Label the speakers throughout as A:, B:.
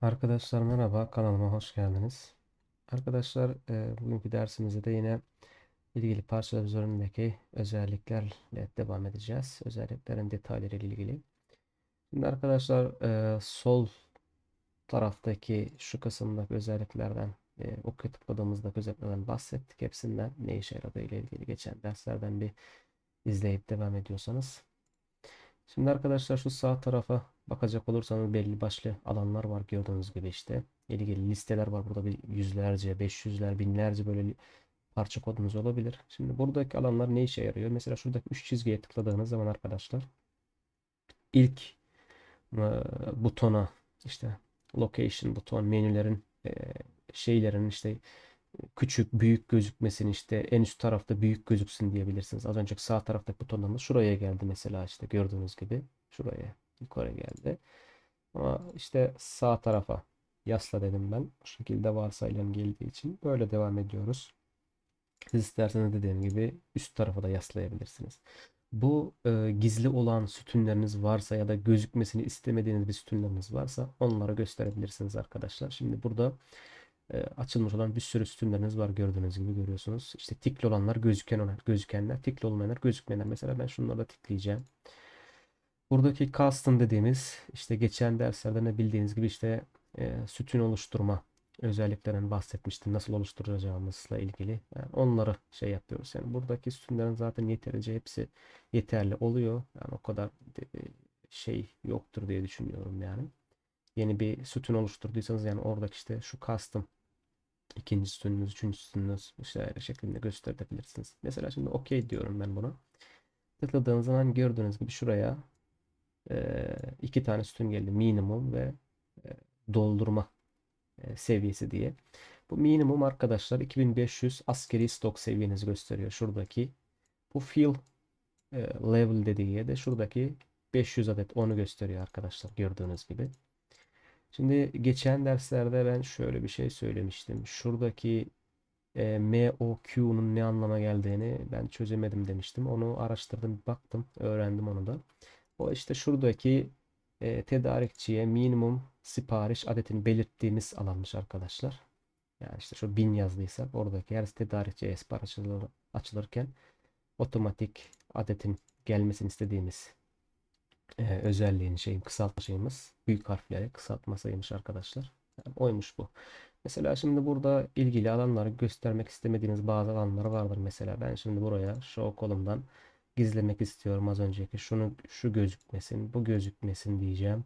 A: Arkadaşlar merhaba, kanalıma hoş geldiniz. Arkadaşlar, e, bugünkü dersimizde de yine ilgili parçalar üzerindeki özelliklerle devam edeceğiz. Özelliklerin detayları ilgili. Şimdi arkadaşlar, e, sol taraftaki şu kısımdaki özelliklerden, e, oku tıkladığımızdaki özelliklerden bahsettik. Hepsinden ne işe yaradığı ile ilgili geçen derslerden bir izleyip devam ediyorsanız. Şimdi arkadaşlar şu sağ tarafa bakacak olursanız belli başlı alanlar var gördüğünüz gibi işte. İlgili listeler var. Burada bir yüzlerce, beş yüzler, binlerce böyle parça kodunuz olabilir. Şimdi buradaki alanlar ne işe yarıyor? Mesela şuradaki üç çizgiye tıkladığınız zaman arkadaşlar ilk e, butona işte location buton menülerin e, şeylerin işte küçük büyük gözükmesini işte en üst tarafta büyük gözüksün diyebilirsiniz. Az önceki sağ taraftaki butonlarımız şuraya geldi mesela işte gördüğünüz gibi şuraya yukarı geldi. Ama işte sağ tarafa yasla dedim ben. Bu şekilde varsayılan geldiği için böyle devam ediyoruz. Siz isterseniz dediğim gibi üst tarafa da yaslayabilirsiniz. Bu e, gizli olan sütunlarınız varsa ya da gözükmesini istemediğiniz bir sütunlarınız varsa onları gösterebilirsiniz arkadaşlar. Şimdi burada e, açılmış olan bir sürü sütunlarınız var gördüğünüz gibi görüyorsunuz. İşte tikli olanlar gözüken olan, gözükenler, tikli olmayanlar gözükmeyenler. Mesela ben şunları da tikleyeceğim. Buradaki custom dediğimiz işte geçen derslerde ne bildiğiniz gibi işte e, sütun oluşturma özelliklerinden bahsetmiştim. Nasıl oluşturacağımızla ilgili. Yani onları şey yapıyoruz. Yani buradaki sütunların zaten yeterince hepsi yeterli oluyor. Yani o kadar de- şey yoktur diye düşünüyorum yani. Yeni bir sütun oluşturduysanız yani oradaki işte şu custom ikinci sütununuz, üçüncü sütununuz işte şeklinde gösterebilirsiniz. Mesela şimdi OK diyorum ben buna. Tıkladığınız zaman gördüğünüz gibi şuraya e, iki tane sütun geldi. Minimum ve e, doldurma e, seviyesi diye. Bu minimum arkadaşlar 2500 askeri stok seviyenizi gösteriyor. Şuradaki bu fill e, level dediği de şuradaki 500 adet onu gösteriyor arkadaşlar gördüğünüz gibi. Şimdi geçen derslerde ben şöyle bir şey söylemiştim. Şuradaki e, MOQ'nun ne anlama geldiğini ben çözemedim demiştim. Onu araştırdım, baktım, öğrendim onu da. O işte şuradaki e, tedarikçiye minimum sipariş adetini belirttiğimiz alanmış arkadaşlar. Yani işte şu 1000 yazdıysak oradaki her tedarikçiye sipariş açılır, açılırken otomatik adetin gelmesini istediğimiz e, özelliğin şeyin kısaltma şeyimiz büyük harflere kısaltma sayıymış arkadaşlar. Yani oymuş bu. Mesela şimdi burada ilgili alanları göstermek istemediğiniz bazı alanlar vardır. Mesela ben şimdi buraya şu kolumdan gizlemek istiyorum az önceki. Şunu şu gözükmesin, bu gözükmesin diyeceğim.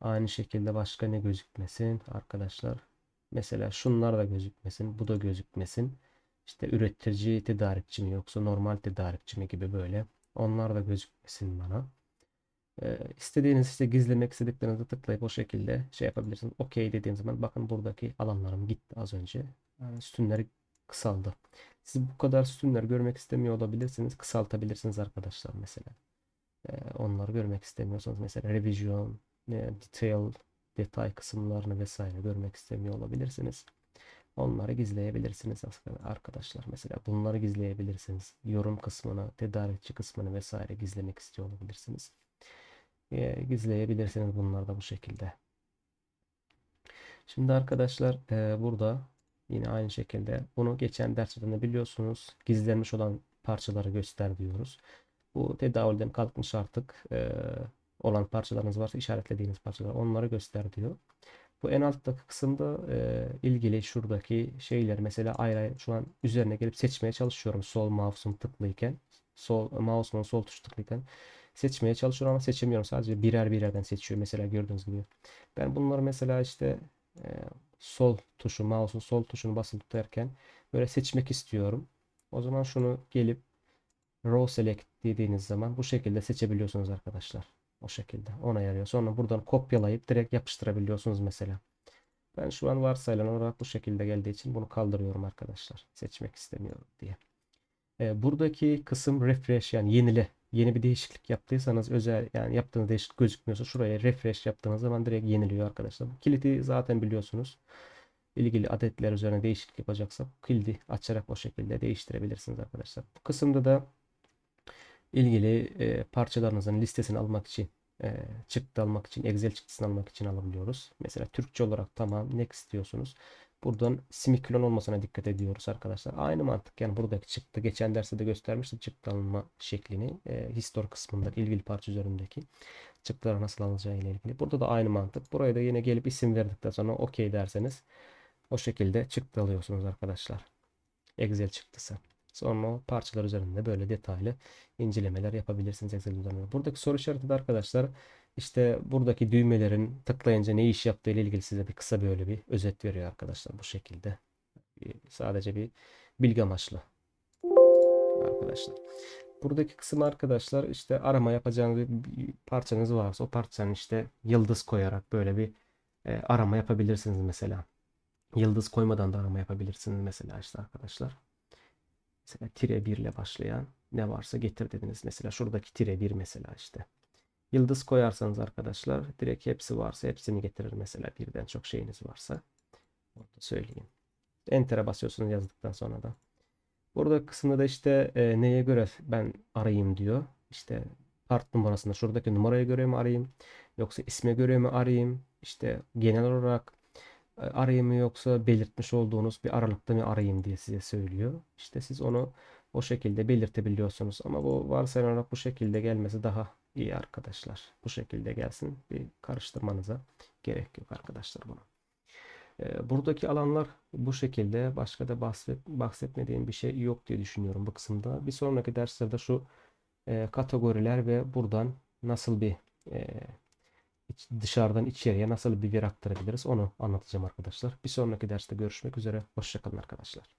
A: Aynı şekilde başka ne gözükmesin arkadaşlar. Mesela şunlar da gözükmesin, bu da gözükmesin. İşte üretici tedarikçi mi yoksa normal tedarikçi mi gibi böyle. Onlar da gözükmesin bana. Ee, istediğiniz işte gizlemek istediklerinizi tıklayıp o şekilde şey yapabilirsiniz. OK dediğim zaman bakın buradaki alanlarım gitti az önce. Yani sütunları kısaldı. Siz bu kadar sütunları görmek istemiyor olabilirsiniz. Kısaltabilirsiniz arkadaşlar mesela. Ee, onları görmek istemiyorsanız mesela revision, e, detail, detay kısımlarını vesaire görmek istemiyor olabilirsiniz. Onları gizleyebilirsiniz arkadaşlar. Mesela bunları gizleyebilirsiniz. Yorum kısmını, tedarikçi kısmını vesaire gizlemek istiyor olabilirsiniz. E, gizleyebilirsiniz bunları da bu şekilde. Şimdi arkadaşlar e, burada yine aynı şekilde bunu geçen derslerinde biliyorsunuz gizlenmiş olan parçaları göster diyoruz. Bu tedavülden kalkmış artık e, olan parçalarınız varsa işaretlediğiniz parçalar onları göster diyor. Bu en alttaki kısımda e, ilgili şuradaki şeyler mesela ayrı ayrı şu an üzerine gelip seçmeye çalışıyorum sol mouse'um tıklıyken sol mouse'umun sol tuşu tıklıyken seçmeye çalışıyorum ama seçemiyorum. Sadece birer birerden seçiyor. Mesela gördüğünüz gibi. Ben bunları mesela işte e, sol tuşu, mouse'un sol tuşunu basılı tutarken böyle seçmek istiyorum. O zaman şunu gelip row select dediğiniz zaman bu şekilde seçebiliyorsunuz arkadaşlar. O şekilde ona yarıyor. Sonra buradan kopyalayıp direkt yapıştırabiliyorsunuz mesela. Ben şu an varsayılan olarak bu şekilde geldiği için bunu kaldırıyorum arkadaşlar. Seçmek istemiyorum diye. E, buradaki kısım refresh yani yenile. Yeni bir değişiklik yaptıysanız özel yani yaptığınız değişiklik gözükmüyorsa şuraya refresh yaptığınız zaman direkt yeniliyor arkadaşlar. Bu kilidi zaten biliyorsunuz. İlgili adetler üzerine değişiklik yapacaksa kilidi açarak o şekilde değiştirebilirsiniz arkadaşlar. Bu kısımda da ilgili e, parçalarınızın listesini almak için e, çıktı almak için, Excel çıktısını almak için alabiliyoruz. Mesela Türkçe olarak tamam next diyorsunuz. Buradan semikolon olmasına dikkat ediyoruz arkadaşlar. Aynı mantık yani buradaki çıktı. Geçen derste de göstermiştim çıktı alma şeklini. E, Histor kısmında ilgili parça üzerindeki çıktıları nasıl alınacağı ile ilgili. Burada da aynı mantık. Buraya da yine gelip isim verdikten sonra OK derseniz o şekilde çıktı alıyorsunuz arkadaşlar. Excel çıktısı. Sonra o parçalar üzerinde böyle detaylı incelemeler yapabilirsiniz Excel üzerinde. Buradaki soru işareti de arkadaşlar işte buradaki düğmelerin tıklayınca ne iş yaptığı ile ilgili size bir kısa böyle bir özet veriyor arkadaşlar bu şekilde. Sadece bir bilgi amaçlı arkadaşlar. Buradaki kısım arkadaşlar işte arama yapacağınız bir parçanız varsa o parçanın işte yıldız koyarak böyle bir e, arama yapabilirsiniz mesela. Yıldız koymadan da arama yapabilirsiniz mesela işte arkadaşlar. Mesela tire 1 ile başlayan ne varsa getir dediniz. Mesela şuradaki tire 1 mesela işte. Yıldız koyarsanız arkadaşlar direkt hepsi varsa hepsini getirir mesela birden çok şeyiniz varsa. Orada söyleyeyim. Enter'e basıyorsunuz yazdıktan sonra da. Burada kısımda da işte e, neye göre ben arayayım diyor. İşte part numarasında şuradaki numaraya göre mi arayayım yoksa isme göre mi arayayım? İşte genel olarak e, arayayım mı yoksa belirtmiş olduğunuz bir aralıkta mı arayayım diye size söylüyor. İşte siz onu o şekilde belirtebiliyorsunuz. Ama bu varsayılan olarak bu şekilde gelmesi daha iyi arkadaşlar. Bu şekilde gelsin. Bir karıştırmanıza gerek yok arkadaşlar bunu. E, Buradaki alanlar bu şekilde. Başka da bahset, bahsetmediğim bir şey yok diye düşünüyorum bu kısımda. Bir sonraki derslerde şu e, kategoriler ve buradan nasıl bir e, iç- dışarıdan içeriye nasıl bir veri aktarabiliriz onu anlatacağım arkadaşlar. Bir sonraki derste görüşmek üzere. Hoşçakalın arkadaşlar.